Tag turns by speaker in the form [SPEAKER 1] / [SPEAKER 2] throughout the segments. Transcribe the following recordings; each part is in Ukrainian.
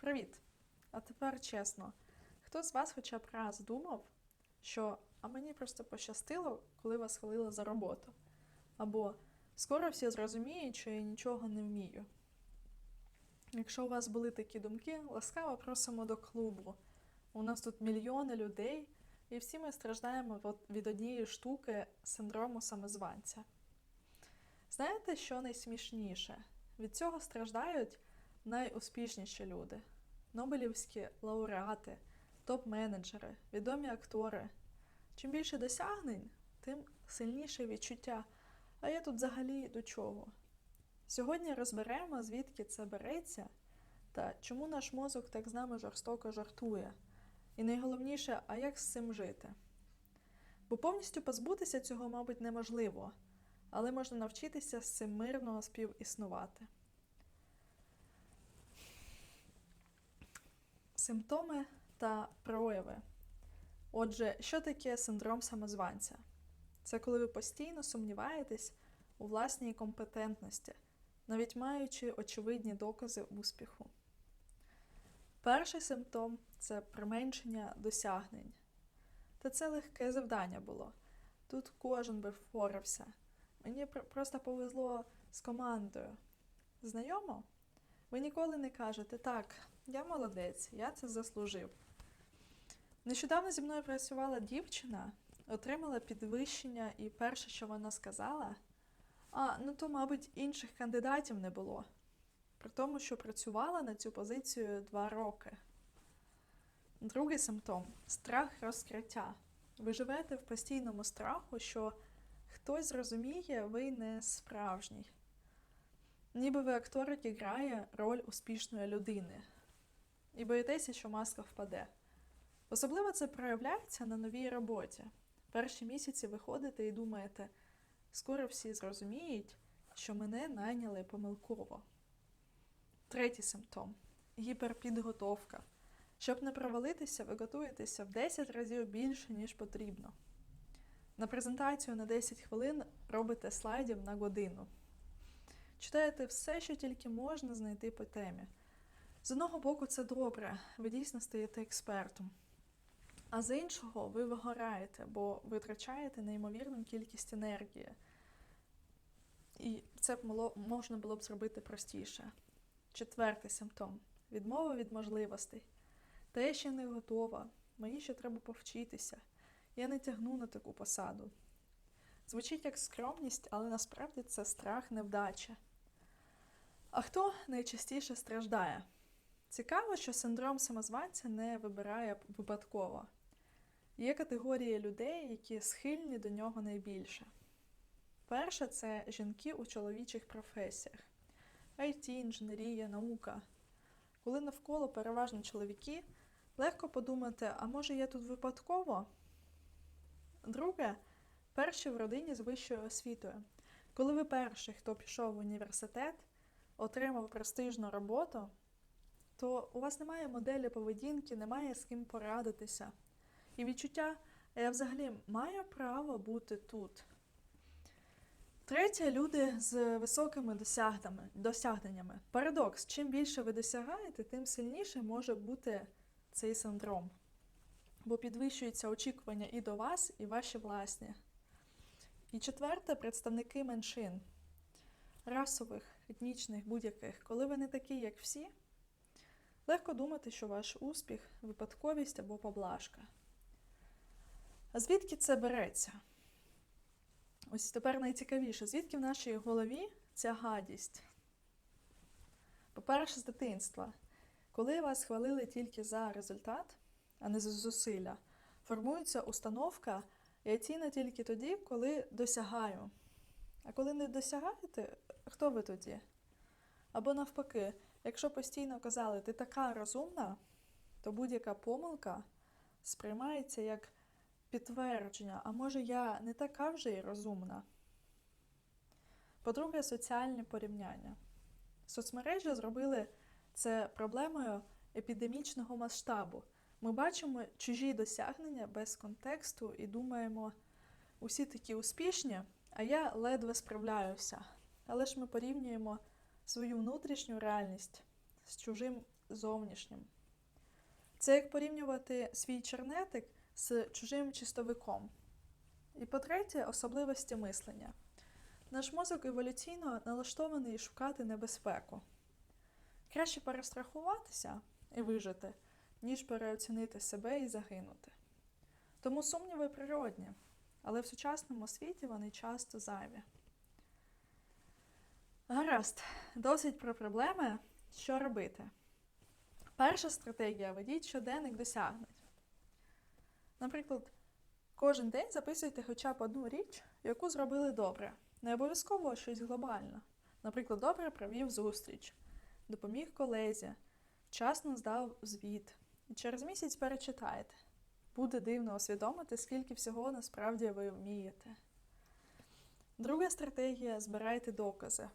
[SPEAKER 1] Привіт! А тепер чесно, хто з вас хоча б раз думав, що а мені просто пощастило, коли вас хвалили за роботу? Або скоро всі зрозуміють, що я нічого не вмію. Якщо у вас були такі думки, ласкаво просимо до клубу. У нас тут мільйони людей, і всі ми страждаємо від однієї штуки синдрому самозванця. Знаєте, що найсмішніше? Від цього страждають найуспішніші люди: Нобелівські лауреати, топ-менеджери, відомі актори. Чим більше досягнень, тим сильніше відчуття. А я тут взагалі до чого? Сьогодні розберемо, звідки це береться та чому наш мозок так з нами жорстоко жартує. І найголовніше, а як з цим жити? Бо повністю позбутися цього, мабуть, неможливо, але можна навчитися з цим мирно співіснувати. Симптоми та прояви. Отже, що таке синдром самозванця? Це коли ви постійно сумніваєтесь у власній компетентності, навіть маючи очевидні докази успіху. Перший симптом це применшення досягнень. Та це легке завдання було. Тут кожен би впорався. Мені просто повезло з командою. Знайомо? Ви ніколи не кажете, так, я молодець, я це заслужив. Нещодавно зі мною працювала дівчина, отримала підвищення, і перше, що вона сказала, а, ну то, мабуть, інших кандидатів не було. При тому, що працювала на цю позицію два роки. Другий симптом страх розкриття. Ви живете в постійному страху, що хтось зрозуміє, ви не справжній. Ніби ви актор, який грає роль успішної людини. І боїтеся, що маска впаде. Особливо це проявляється на новій роботі. Перші місяці ви ходите і думаєте, скоро всі зрозуміють, що мене найняли помилково. Третій симптом гіперпідготовка. Щоб не провалитися, ви готуєтеся в 10 разів більше, ніж потрібно. На презентацію на 10 хвилин робите слайдів на годину. Читаєте все, що тільки можна знайти по темі. З одного боку, це добре, ви дійсно стаєте експертом. А з іншого, ви вигораєте, бо витрачаєте неймовірну кількість енергії. І це б можна було б зробити простіше. Четвертий симптом відмова від можливостей. Та я ще не готова, мені ще треба повчитися. Я не тягну на таку посаду. Звучить як скромність, але насправді це страх невдачі. А хто найчастіше страждає? Цікаво, що синдром самозванця не вибирає випадково. Є категорії людей, які схильні до нього найбільше. Перше це жінки у чоловічих професіях: IT, інженерія, наука. Коли навколо переважно чоловіки, легко подумати, а може я тут випадково? Друге, перші в родині з вищою освітою. Коли ви перший, хто пішов в університет, отримав престижну роботу, то у вас немає моделі поведінки, немає з ким порадитися. І відчуття, я взагалі маю право бути тут. Третє люди з високими досягненнями. Парадокс: чим більше ви досягаєте, тим сильніше може бути цей синдром. Бо підвищуються очікування і до вас, і ваші власні. І четверте представники меншин расових, етнічних, будь-яких. Коли ви не такі, як всі, легко думати, що ваш успіх випадковість або поблажка. А звідки це береться? Ось тепер найцікавіше, звідки в нашій голові ця гадість? По-перше, з дитинства. Коли вас хвалили тільки за результат, а не за зусилля, формується установка, я ціна тільки тоді, коли досягаю. А коли не досягаєте, хто ви тоді? Або навпаки, якщо постійно казали, ти така розумна, то будь-яка помилка сприймається як підтвердження, а може я не така вже й розумна. По-друге, соціальне порівняння. Соцмережі зробили це проблемою епідемічного масштабу. Ми бачимо чужі досягнення без контексту і думаємо, усі такі успішні, а я ледве справляюся. Але ж ми порівнюємо свою внутрішню реальність з чужим зовнішнім. Це як порівнювати свій чернетик з чужим чистовиком. І по-третє, особливості мислення. Наш мозок еволюційно налаштований шукати небезпеку. Краще перестрахуватися і вижити, ніж переоцінити себе і загинути. Тому сумніви природні, але в сучасному світі вони часто зайві. Гаразд, досить про проблеми. Що робити? Перша стратегія ведіть щоденник досягнень. Наприклад, кожен день записуйте хоча б одну річ, яку зробили добре. Не обов'язково щось глобальне. Наприклад, добре провів зустріч, допоміг колезі, вчасно здав звіт. І через місяць перечитайте. Буде дивно усвідомити, скільки всього насправді ви вмієте. Друга стратегія збирайте докази.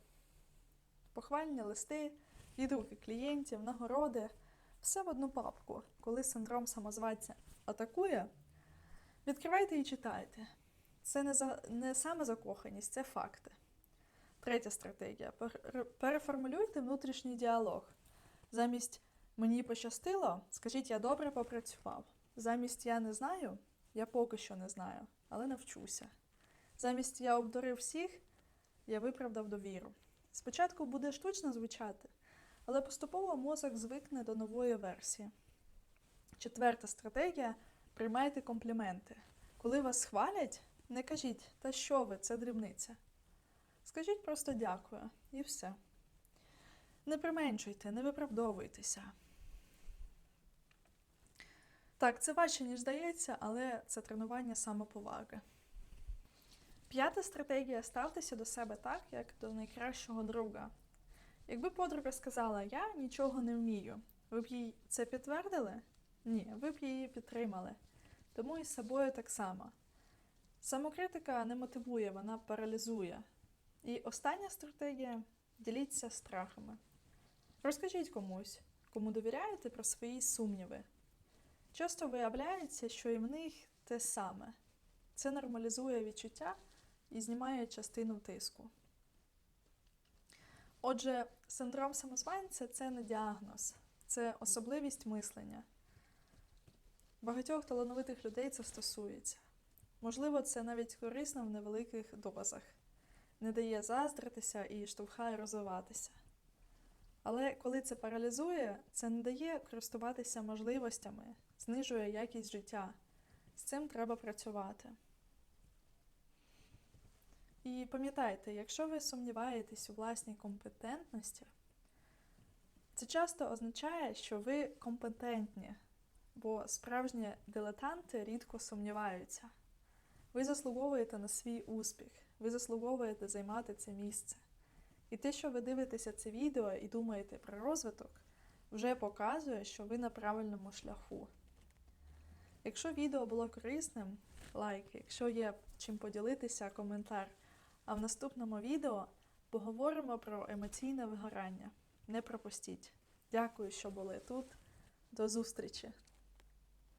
[SPEAKER 1] Похвальні листи, відгуки клієнтів, нагороди все в одну папку. Коли синдром самозванця атакує, відкривайте і читайте. Це не, за, не самозакоханість, це факти. Третя стратегія. Пер- Переформулюйте внутрішній діалог. Замість мені пощастило, скажіть, я добре попрацював. Замість я не знаю, я поки що не знаю, але навчуся. Замість я обдурив всіх, я виправдав довіру. Спочатку буде штучно звучати, але поступово мозок звикне до нової версії. Четверта стратегія приймайте компліменти. Коли вас хвалять, не кажіть, та що ви, це дрібниця. Скажіть просто дякую і все. Не применшуйте, не виправдовуйтеся. Так, це важче, ніж здається, але це тренування самоповаги. П'ята стратегія ставтеся до себе так, як до найкращого друга. Якби подруга сказала, я нічого не вмію, ви б їй це підтвердили? Ні, ви б її підтримали. Тому і з собою так само. Самокритика не мотивує, вона паралізує. І остання стратегія діліться страхами. Розкажіть комусь, кому довіряєте про свої сумніви. Часто виявляється, що і в них те саме. Це нормалізує відчуття і знімає частину тиску. Отже, синдром самозванця це не діагноз, це особливість мислення. Багатьох талановитих людей це стосується. Можливо, це навіть корисно в невеликих дозах, не дає заздритися і штовхає розвиватися. Але коли це паралізує, це не дає користуватися можливостями, знижує якість життя. З цим треба працювати. І пам'ятайте, якщо ви сумніваєтесь у власній компетентності, це часто означає, що ви компетентні, бо справжні дилетанти рідко сумніваються. Ви заслуговуєте на свій успіх, ви заслуговуєте займати це місце. І те, що ви дивитеся це відео і думаєте про розвиток, вже показує, що ви на правильному шляху. Якщо відео було корисним, лайк, якщо є чим поділитися, коментар. А в наступному відео поговоримо про емоційне вигорання. Не пропустіть. Дякую, що були тут. До зустрічі!